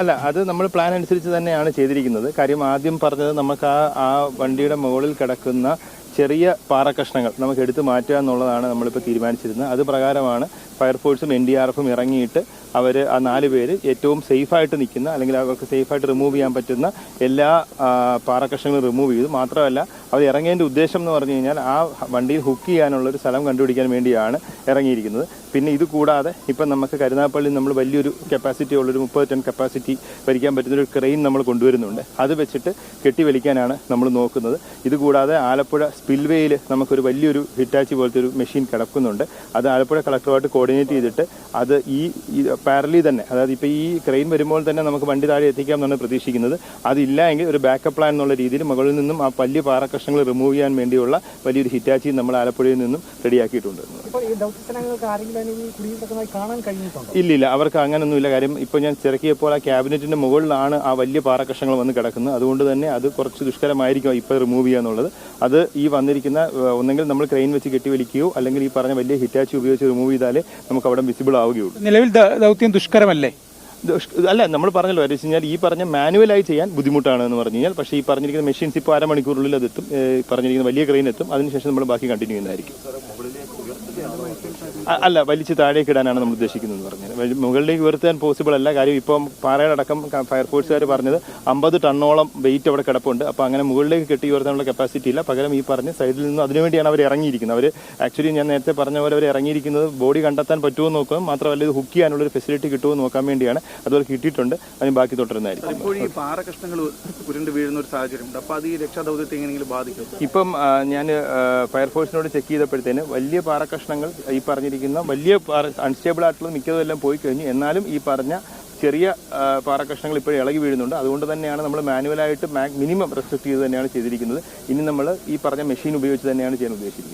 അല്ല അത് നമ്മൾ പ്ലാൻ അനുസരിച്ച് തന്നെയാണ് ചെയ്തിരിക്കുന്നത്. കാര്യം ആദ്യം പറഞ്ഞത് നമുക്ക് ആ ആ വണ്ടിയുടെ മുകളിൽ കിടക്കുന്ന ചെറിയ പാറക്കഷ്ണങ്ങൾ നമുക്ക് എടുത്തു മാറ്റുക എന്നുള്ളതാണ് നമ്മളിപ്പോൾ തീരുമാനിച്ചിരുന്നത്. അത് പ്രകാരമാണ് ഫയർഫോഴ്സും എൻ ഡി ആർ എഫും ഇറങ്ങിയിട്ട് അവർ ആ നാല് പേര് ഏറ്റവും സേഫായിട്ട് നിൽക്കുന്ന അല്ലെങ്കിൽ അവർക്ക് സേഫായിട്ട് റിമൂവ് ചെയ്യാൻ പറ്റുന്ന എല്ലാ പാറക്കഷങ്ങളും റിമൂവ് ചെയ്തു. മാത്രമല്ല അവർ ഇറങ്ങേണ്ട ഉദ്ദേശം എന്ന് പറഞ്ഞു കഴിഞ്ഞാൽ ആ വണ്ടിയിൽ ഹുക്ക് ചെയ്യാനുള്ള ഒരു സ്ഥലം കണ്ടുപിടിക്കാൻ വേണ്ടിയാണ് ഇറങ്ങിയിരിക്കുന്നത്. പിന്നെ ഇത് കൂടാതെ ഇപ്പം നമുക്ക് കരുനാപ്പള്ളി നമ്മൾ വലിയൊരു കപ്പാസിറ്റി ഉള്ളൊരു മുപ്പത് ടൺ കപ്പാസിറ്റി ഭരിക്കാൻ പറ്റുന്നൊരു ക്രെയിൻ നമ്മൾ കൊണ്ടുവരുന്നുണ്ട്. അത് വെച്ചിട്ട് കെട്ടി വലിക്കാനാണ് നമ്മൾ നോക്കുന്നത്. ഇതുകൂടാതെ ആലപ്പുഴ സ്പിൽവേയിൽ നമുക്കൊരു വലിയൊരു ഹിറ്റാച്ചി പോലത്തെ ഒരു മെഷീൻ കിടക്കുന്നുണ്ട്. അത് ആലപ്പുഴ കളക്ടറുമായിട്ട് കോർഡിനേറ്റ് ചെയ്തിട്ട് അത് ഈ പാരലി തന്നെ. അതായത് ഇപ്പോൾ ഈ ക്രെയിൻ വരുമ്പോൾ തന്നെ നമുക്ക് വണ്ടി താഴെ എത്തിക്കാം എന്നാണ് പ്രതീക്ഷിക്കുന്നത്. അതില്ല എങ്കിൽ ഒരു ബാക്കപ്പ് പ്ലാൻ എന്നുള്ള രീതിയിൽ മുകളിൽ നിന്നും ആ വലിയ പാറക്കഷ്ണങ്ങൾ റിമൂവ് ചെയ്യാൻ വേണ്ടിയുള്ള വലിയൊരു ഹിറ്റാച്ചി നമ്മൾ ആലപ്പുഴയിൽ നിന്നും റെഡിയാക്കിയിട്ടുണ്ട് ഇപ്പോൾ ഈ ദൗത്യസേനകൾക്ക് ആരെങ്കിലും ഈ കാണാൻ കഴിഞ്ഞിട്ടുണ്ടോ? ഇല്ല ഇല്ല അവർക്ക് അങ്ങനൊന്നുമില്ല കാര്യം ഇപ്പോൾ ഞാൻ ചിറക്കിയപ്പോൾ ആ ക്യാബിനറ്റിന്റെ മുകളിലാണ് ആ വലിയ പാറക്കഷങ്ങൾ വന്ന് കിടക്കുന്നത്. അതുകൊണ്ട് തന്നെ അത് കുറച്ച് ദുഷ്കരമായിരിക്കും ഇപ്പോൾ റിമൂവ് ചെയ്യുക എന്നുള്ളത്. അത് ഈ വന്നിരിക്കുന്ന ഒന്നെങ്കിൽ നമ്മൾ ക്രെയിൻ വെച്ച് കെട്ടിവലിക്കുകയോ അല്ലെങ്കിൽ ഈ പറഞ്ഞ വലിയ ഹിറ്റാച്ചി ഉപയോഗിച്ച് റിമൂവ് ചെയ്താലേ നമുക്ക് അവിടെ വിസിബിൾ ആവുകയുള്ളൂ. നിലവിൽ ദൗത്യം ദുഷ്കരമല്ലേ? അല്ല നമ്മൾ പറഞ്ഞല്ലോ എന്ന് വെച്ച് കഴിഞ്ഞാൽ ഈ പറഞ്ഞ മാനുവലായി ചെയ്യാൻ ബുദ്ധിമുട്ടാണ് എന്ന് പറഞ്ഞു കഴിഞ്ഞാൽ പക്ഷേ ഈ പറഞ്ഞിരിക്കുന്ന മെഷീൻസ് ഇപ്പോൾ അരമണിക്കൂറിനുള്ളിൽ അതെത്തും എത്തും. പറഞ്ഞിരിക്കുന്ന വലിയ ക്രെയിൻ എത്തും. അതിനുശേഷം നമ്മൾ ബാക്കി കണ്ടിന്യൂ ചെയ്യുന്നതായിരിക്കും. അല്ല വലിച്ച് താഴേക്ക് ഇടാനാണ് നമ്മൾ ഉദ്ദേശിക്കുന്നത് പറഞ്ഞത്. മുകളിലേക്ക് ഉയർത്താൻ പോസിബിൾ അല്ല. കാര്യം ഇപ്പം പാറയടക്കം ഫയർഫോഴ്സുകാർ പറഞ്ഞത് അമ്പത് ടണ്ണോളം വെയിറ്റ് അവിടെ കിടപ്പുണ്ട്. അപ്പോൾ അങ്ങനെ മുകളിലേക്ക് കെട്ടി ഉയർത്താനുള്ള കപ്പാസിറ്റി ഇല്ല. പകരം ഈ പറഞ്ഞ സൈഡിൽ നിന്ന് അതിനുവേണ്ടിയാണ് അവർ ഇറങ്ങിയിരിക്കുന്നത്. അവർ ആക്ച്വലി ഞാൻ നേരത്തെ പറഞ്ഞ പോലെ അവർ ഇറങ്ങിയിരിക്കുന്നത് ബോഡി കണ്ടെത്താൻ പറ്റുമോ നോക്കും മാത്രമല്ല ഇത് ഹുക്ക് ചെയ്യാനുള്ള ഒരു ഫെസിലിറ്റി കിട്ടുമോ നോക്കാൻ വേണ്ടിയാണ്. അതുപോലെ കിട്ടിയിട്ടുണ്ട്. അതിന് ബാക്കി തുടരുന്നതായിരിക്കും. ഇപ്പോൾ ഈ പാറകഷ്ണങ്ങൾ ഉരുണ്ട് വീഴുന്ന ഒരു സാഹചര്യമുണ്ട്. അപ്പോൾ അത് ഈ രക്ഷാദൗത്യത്തെ എങ്ങനെയെങ്കിലും ബാധിക്കും ഇപ്പം ഞാൻ ഫയർഫോഴ്സിനോട് ചെക്ക് ചെയ്തപ്പോഴത്തേന് വലിയ പാറക്കഷ്ണങ്ങൾ ഈ പറഞ്ഞിരിക്കുന്ന വലിയ അൺസ്റ്റേബിൾ ആയിട്ടുള്ള മിക്കതെല്ലാം പോയി കഴിഞ്ഞു. എന്നാലും ഈ പറഞ്ഞ ചെറിയ പാറ പാറക്കഷ്ണങ്ങൾ ഇപ്പോഴും ഇളകി വീഴുന്നുണ്ട്. അതുകൊണ്ട് തന്നെയാണ് നമ്മൾ മാനുവലായിട്ട് മിനിമം റെസ്ട്രിക്ട് ചെയ്ത് തന്നെയാണ് ചെയ്തിരിക്കുന്നത്. ഇനി നമ്മൾ ഈ പറഞ്ഞ മെഷീൻ ഉപയോഗിച്ച് തന്നെയാണ് ചെയ്യാൻ ഉദ്ദേശിക്കുന്നത്.